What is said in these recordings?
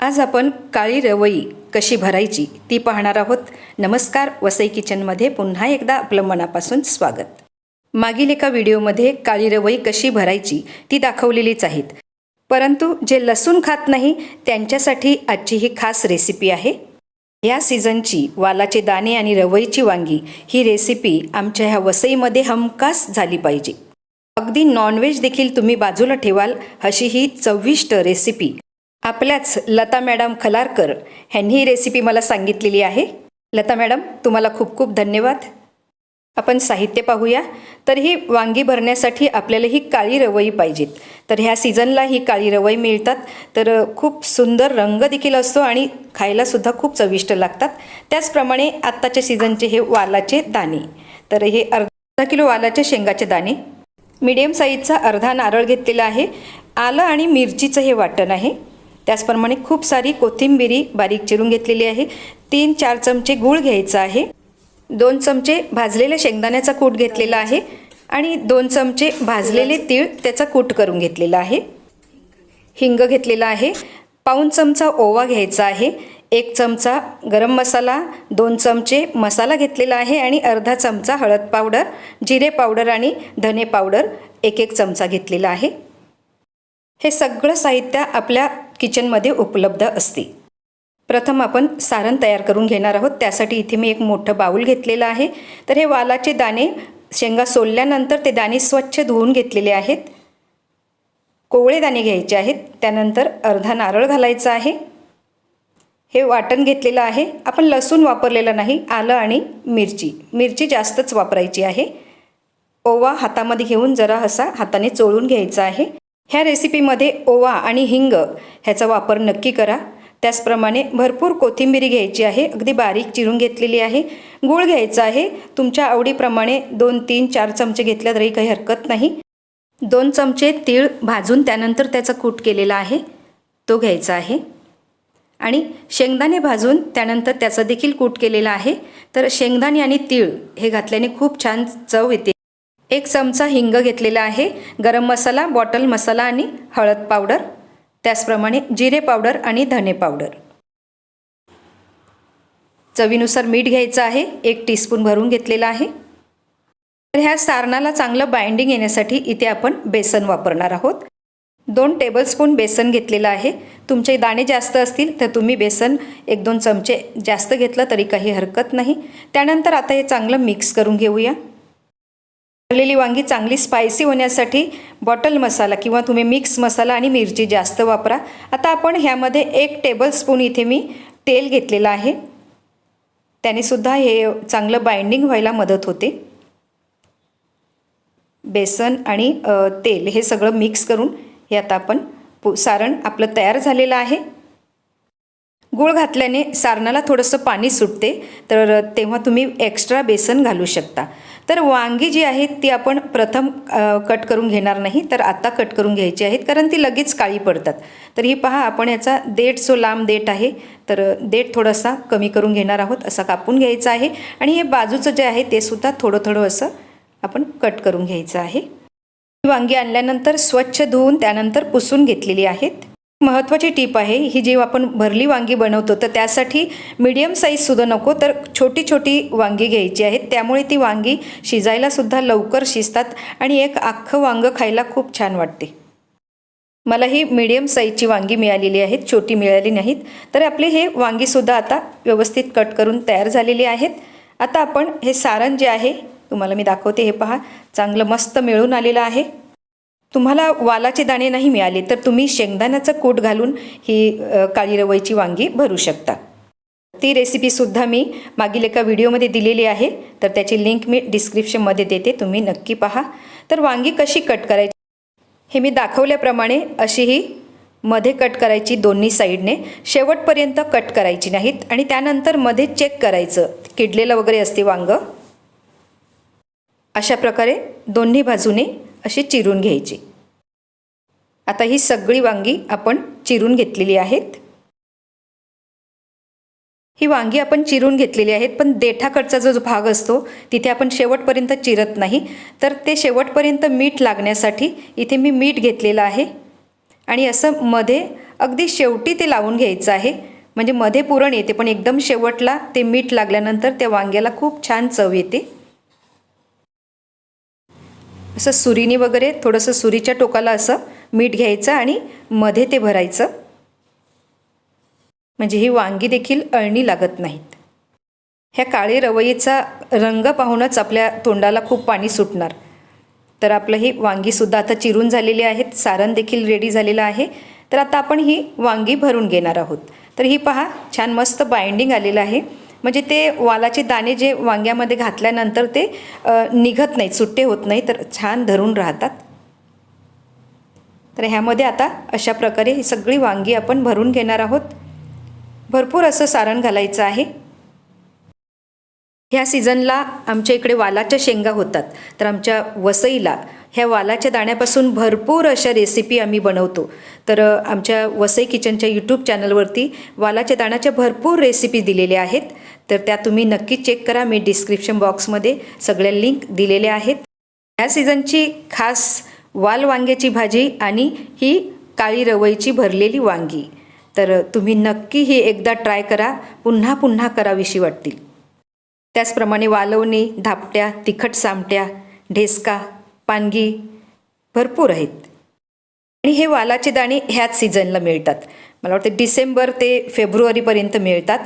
आज आपण काळी रवई कशी भरायची ती पाहणार आहोत. नमस्कार वसई किचनमध्ये पुन्हा एकदा आपलं मनापासून स्वागत. मागील एका व्हिडिओमध्ये काळी रवई कशी भरायची ती दाखवलेलीच आहेत. परंतु जे लसूण खात नाही त्यांच्यासाठी आजची ही खास रेसिपी आहे. या सीझनची वालाचे दाणे आणि रवईची वांगी ही रेसिपी आमच्या ह्या वसईमध्ये हमखास झाली पाहिजे. अगदी नॉनव्हेज देखील तुम्ही बाजूला ठेवाल अशी ही चविष्ट रेसिपी आपल्याच लता मॅडम खलारकर ह्यांनी ही रेसिपी मला सांगितलेली आहे. लता मॅडम तुम्हाला खूप खूप धन्यवाद. आपण साहित्य पाहूया. तर ही वांगी भरण्यासाठी आपल्याला ही काळी रवई पाहिजेत. तर ह्या सीझनला ही काळी रवई मिळतात. तर खूप सुंदर रंग देखील असतो आणि खायलासुद्धा खूप चविष्ट लागतात. त्याचप्रमाणे आत्ताच्या सीझनचे हे वालाचे दाणे. तर हे अर्धा किलो वालाचे शेंगाचे दाणे. मीडियम साईजचा अर्धा नारळ घेतलेला आहे. आलं आणि मिरचीचं हे वाटण आहे. त्याचप्रमाणे खूप सारी कोथिंबिरी बारीक चिरून घेतलेली आहे. तीन चार चमचे गूळ घ्यायचा आहे. दोन चमचे भाजलेल्या शेंगदाण्याचा कूट घेतलेला आहे आणि दोन चमचे भाजलेले तीळ त्याचा कूट करून घेतलेला आहे. हिंग घेतलेला आहे. पाऊन चमचा ओवा घ्यायचा आहे. एक चमचा गरम मसाला दोन चमचे मसाला घेतलेला आहे आणि अर्धा चमचा हळद पावडर जिरे पावडर आणि धने पावडर एक एक चमचा घेतलेला आहे. हे सगळं साहित्य आपल्या किचनमध्ये उपलब्ध असते. प्रथम आपण सारण तयार करून घेणार आहोत. त्यासाठी इथे मी एक मोठं बाऊल घेतलेलं आहे. तर हे वालाचे दाणे शेंगा सोलल्यानंतर ते दाणे स्वच्छ धुवून घेतलेले आहेत. कोवळे दाणे घ्यायचे आहेत. त्यानंतर अर्धा नारळ घालायचा आहे. हे वाटण घेतलेलं आहे. आपण लसूण वापरलेलं नाही आलं आणि मिरची. मिरची जास्तच वापरायची आहे. ओवा हातामध्ये घेऊन जरा असा हाताने चोळून घ्यायचा आहे. ह्या रेसिपीमध्ये ओवा आणि हिंग ह्याचा वापर नक्की करा. त्याचप्रमाणे भरपूर कोथिंबीर घ्यायची आहे. अगदी बारीक चिरून घेतलेली आहे. गूळ घ्यायचा आहे. तुमच्या आवडीप्रमाणे दोन तीन चार चमचे घेतल्या तरी काही हरकत नाही. दोन चमचे तीळ भाजून त्यानंतर त्याचा कूट केलेला आहे. तो घ्यायचा आहे. आणि शेंगदाणे भाजून त्यानंतर त्याचा देखील कूट केलेला आहे. तर शेंगदाणे आणि तीळ हे घातल्याने खूप छान चव येते. एक चमचा हिंग घेतलेला आहे गरम मसाला बॉटल मसाला आणि हळद पावडर. त्याचप्रमाणे जिरे पावडर आणि धने पावडर. चवीनुसार मीठ घ्यायचं आहे एक टीस्पून भरून घेतलेला आहे. तर ह्या सारणाला चांगलं बाइंडिंग येण्यासाठी इथे आपण बेसन वापरणार आहोत. दोन टेबलस्पून बेसन घेतलेलं आहे. तुमचे दाणे जास्त असतील तर तुम्ही बेसन एक दोन चमचे जास्त घेतलं तरी काही हरकत नाही. त्यानंतर आता हे चांगलं मिक्स करून घेऊया. भरलेली वांगी चांगली स्पायसी होण्यासाठी बॉटल मसाला किंवा तुम्ही मिक्स मसाला आणि मिरची जास्त वापरा. आता आपण ह्यामध्ये एक टेबलस्पून इथे मी तेल घेतलेलं आहे. त्यानेसुद्धा हे चांगलं बाइंडिंग व्हायला मदत होते. बेसन आणि तेल हे सगळं मिक्स करून हे आता आपण पु सारण आपलं तयार झालेलं आहे. गूळ घातल्याने सारणाला थोडंसं पाणी सुटते. तर तेव्हा तुम्ही एक्स्ट्रा बेसन घालू शकता. तर वांगी जी आहेत ती आपण प्रथम कट करून घेणार नाही. तर आता कट करून घ्यायची आहेत. कारण ती लगेच काळी पडतात. तर ही पहा आपण याचा देठ जो लांब देठ आहे. तर देठ थोडासा कमी करून घेणार आहोत. असा कापून घ्यायचा आहे. आणि हे बाजूचं जे आहे ते सुद्धा थोडं थोडं असं आपण कट करून घ्यायचं आहे. वांगी आणल्यानंतर स्वच्छ धुवून त्यानंतर पुसून घेतलेली आहेत. महत्त्वाची टीप आहे ही जी आपण भरली वांगी बनवतो तर त्यासाठी मीडियम साईजसुद्धा नको तर छोटी छोटी वांगी घ्यायची आहेत. त्यामुळे ती वांगी शिजायलासुद्धा लवकर शिजतात आणि एक अख्खं वांगं खायला खूप छान वाटते. मला ही मीडियम साईजची वांगी मिळालेली आहेत छोटी मिळाली नाहीत तर आपली हे वांगीसुद्धा आता व्यवस्थित कट करून तयार झालेली आहेत. आता आपण हे सारण जे आहे तुम्हाला मी दाखवते हे पहा चांगलं मस्त मिळून आलेलं आहे. तुम्हाला वालाचे दाणे नाही मिळाले तर तुम्ही शेंगदाण्याचं कूट घालून ही काळी रवईची वांगी भरू शकता. ती रेसिपीसुद्धा मी मागील एका व्हिडिओमध्ये दिलेली आहे तर त्याची लिंक मी डिस्क्रिप्शनमध्ये देते तुम्ही नक्की पहा. तर वांगी कशी कट करायची? हे मी दाखवल्याप्रमाणे अशी ही मध्ये कट करायची दोन्ही साईडने शेवटपर्यंत कट करायची नाहीत आणि त्यानंतरमध्ये चेक करायचं. किडलेलं वगैरे असते वांगं. अशा प्रकारे दोन्ही बाजूने अशी चिरून घ्यायची. आता ही सगळी वांगी आपण चिरून घेतलेली आहेत. ही वांगी आपण चिरून घेतलेली आहेत पण देठाकडचा जो भाग असतो तिथे आपण शेवटपर्यंत चिरत नाही. तर ते शेवटपर्यंत मीठ लागण्यासाठी इथे मी मीठ घेतलेलं आहे. आणि असं मध्ये अगदी शेवटी ते लावून घ्यायचं आहे. म्हणजे मध्ये पुरण येते पण एकदम शेवटला ते मीठ लागल्यानंतर त्या वांग्याला खूप छान चव येते. असं सुरीने वगैरे थोडंसं सुरीच्या टोकाला असं मीठ घ्यायचं आणि मध्ये ते भरायचं. म्हणजे ही वांगी देखील अळणी लागत नाहीत. ह्या काळे रवईचा रंग पाहूनच आपल्या तोंडाला खूप पाणी सुटणार. तर आपलं ही वांगीसुद्धा आता चिरून झालेली आहेत सारण देखील रेडी झालेलं आहे. तर आता आपण ही वांगी भरून घेणार आहोत. तर ही पहा छान मस्त बाइंडिंग आलेलं आहे. म्हणजे ते वालाचे दाणे जे वांग्यामध्ये घातल्यानंतर ते निघत नाहीत सुट्टे होत नाही तर छान धरून राहतात. तर ह्यामध्ये आता अशा प्रकारे ही सगळी वांगी आपण भरून घेणार आहोत. भरपूर असं सारण घालायचं आहे. ह्या सीझनला आमच्या इकडे वालाच्या शेंगा होतात. तर आमच्या वसईला ह्या वालाच्या दाण्यापासून भरपूर अशा रेसिपी आम्ही बनवतो. तर आमच्या वसई किचनच्या यूट्यूब चॅनलवरती वालाच्या दाण्याच्या भरपूर रेसिपी दिलेल्या आहेत. तर त्या तुम्ही नक्की चेक करा. मी डिस्क्रिप्शन बॉक्समध्ये सगळ्या लिंक दिलेल्या आहेत. ह्या सीझनची खास वाल वांग्याची भाजी आणि ही काळी रवईची भरलेली वांगी. तर तुम्ही नक्की ही एकदा ट्राय करा. पुन्हा पुन्हा करावीशी वाटतील. त्याचप्रमाणे वालवणी धापट्या तिखट सामट्या ढेसका पानगी भरपूर आहेत. आणि हे वालाचे दाणे ह्याच सीझनला मिळतात. मला वाटतं डिसेंबर ते फेब्रुवारीपर्यंत मिळतात.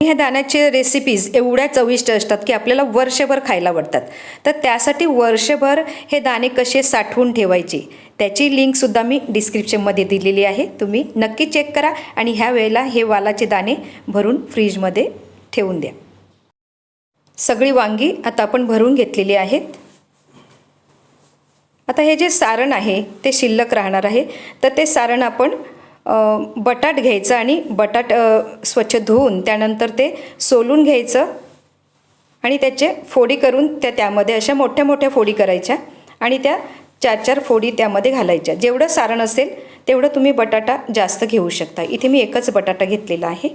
ह्या दाण्याचे रेसिपीज एवढ्या चविष्ट असतात की आपल्याला वर्षभर खायला आवडतात. तर त्यासाठी वर्षभर हे दाणे कसे साठवून ठेवायचे त्याची लिंकसुद्धा मी डिस्क्रिप्शनमध्ये दिलेली आहे. तुम्ही नक्की चेक करा आणि ह्या वेळेला हे वालाचे दाणे भरून फ्रीजमध्ये ठेवून द्या. सगळी वांगी आता आपण भरून घेतलेली आहेत. आता हे जे सारण आहे ते शिल्लक राहणार आहे. तर ते सारण आपण बटाट घ्यायचं आणि बटाट स्वच्छ धुवून त्यानंतर ते सोलून घ्यायचं आणि त्याचे फोडी करून त्या त्यामध्ये अशा मोठ्या मोठ्या फोडी करायच्या आणि त्या चार चार फोडी त्यामध्ये घालायच्या. जेवढं सारण असेल तेवढं तुम्ही बटाटा जास्त घेऊ शकता. इथे मी एकच बटाटा घेतलेला आहे.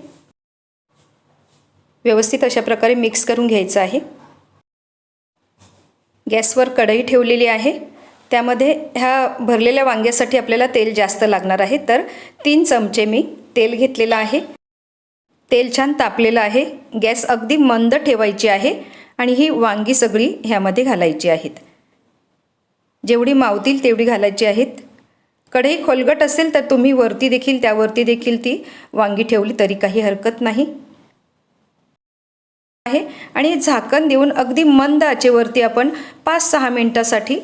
व्यवस्थित अशा प्रकारे मिक्स करून घ्यायचं आहे. गॅसवर कढई ठेवलेली आहे. त्यामध्ये ह्या भरलेल्या वांग्यासाठी आपल्याला तेल जास्त लागणार आहे. तर तीन चमचे मी तेल घेतलेलं आहे. तेल छान तापलेलं आहे. गॅस अगदी मंद ठेवायची आहे आणि ही वांगी सगळी ह्यामध्ये घालायची आहेत. जेवढी मावतील तेवढी घालायची आहेत. कढई खोलगट असेल तर तुम्ही वरती देखील त्यावरती देखील ती वांगी ठेवली तरी काही हरकत नाही. आहे. आणि झाकण देऊन अगदी मंद आचेवरती आपण पाच सहा मिनटासाठी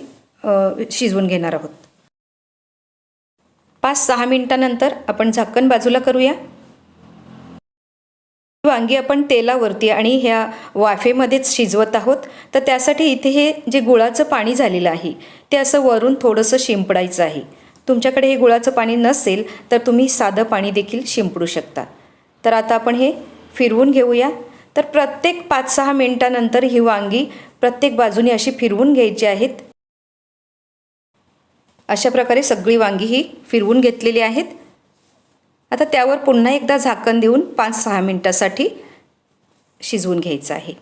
शिजवून घेणार आहोत. पाच सहा मिनटानंतर आपण झाकण बाजूला करूया. वांगी आपण तेलावरती आणि ह्या वाफेमध्येच शिजवत आहोत. तर त्यासाठी इथे हे जे गुळाचं पाणी झालेलं आहे ते असं वरून थोडंसं शिंपडायचं आहे. तुमच्याकडे हे गुळाचं पाणी नसेल तर तुम्ही साधं पाणी देखील शिंपडू शकता. तर आता आपण हे फिरवून घेऊया. तर प्रत्येक पाच सहा मिनटानंतर ही वांगी प्रत्येक बाजूने अशी फिरवून घ्यायची आहेत. अशा प्रकारे सगळी वांगी ही फिरवून घेतलेली आहेत. आता त्यावर पुन्हा एकदा झाकण देऊन पाच सहा मिनटासाठी शिजवून घ्यायचं आहे.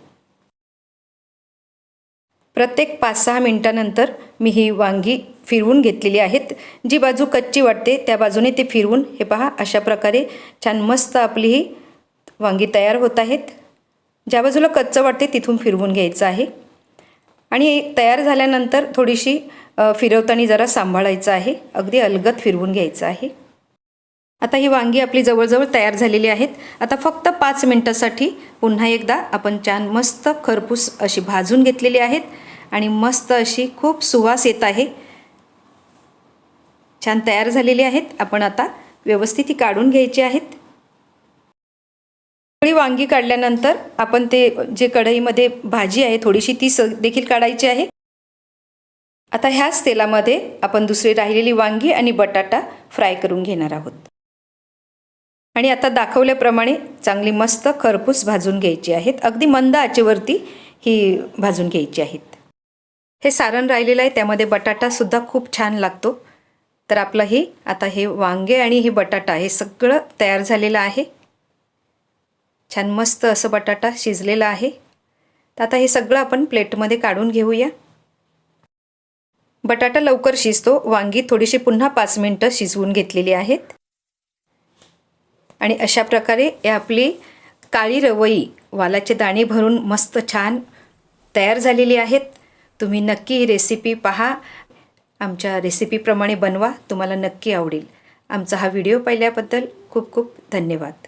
प्रत्येक पाच सहा मिनटानंतर मी ही वांगी फिरवून घेतलेली आहेत. जी बाजू कच्ची वाटते त्या बाजूने ते फिरवून हे पहा अशा प्रकारे छान मस्त आपली ही वांगी तयार होत आहेत. ज्या बाजूला कच्चं वाटते तिथून फिरवून घ्यायचं आहे. आणि तयार झाल्यानंतर थोडीशी फिरवताना जरा सांभाळायचं आहे. अगदी अलगद फिरवून घ्यायचं आहे. आता ही वांगी आपली जवळजवळ तयार झालेली आहेत. आता फक्त पाच मिनटासाठी पुन्हा एकदा आपण छान मस्त खरपूस अशी भाजून घेतलेली आहेत. आणि मस्त अशी खूप सुवास येत आहे. छान तयार झालेली आहेत. आपण आता व्यवस्थित ही काढून घ्यायची आहेत. थोडी वांगी काढल्यानंतर आपण ते जे कढईमध्ये भाजी आहे थोडीशी ती स देखील काढायची आहे. आता ह्याच तेलामध्ये आपण दुसरी राहिलेली वांगी आणि बटाटा फ्राय करून घेणार आहोत. आणि आता दाखवल्याप्रमाणे चांगली मस्त खरपूस भाजून घ्यायची आहेत. अगदी मंद आचेवरती ही भाजून घ्यायची आहेत. हे सारण राहिलेलं आहे त्यामध्ये बटाटासुद्धा खूप छान लागतो. तर आपलं हे आता हे वांगे आणि हे बटाटा हे सगळं तयार झालेलं आहे. छान मस्त असं बटाटा शिजलेला आहे. तर आता हे सगळं आपण प्लेटमध्ये काढून घेऊया. बटाटा लवकर शिजतो. वांगी थोडीशी पुन्हा पाच मिनटं शिजवून घेतलेली आहेत. आणि अशा प्रकारे हे आपली काळी रवई वालाचे दाणे भरून मस्त छान तयार झालेली आहेत. तुम्ही नक्की ही रेसिपी पहा. आमच्या रेसिपीप्रमाणे बनवा. तुम्हाला नक्की आवडेल. आमचा हा व्हिडिओ पाहिल्याबद्दल खूप खूप धन्यवाद.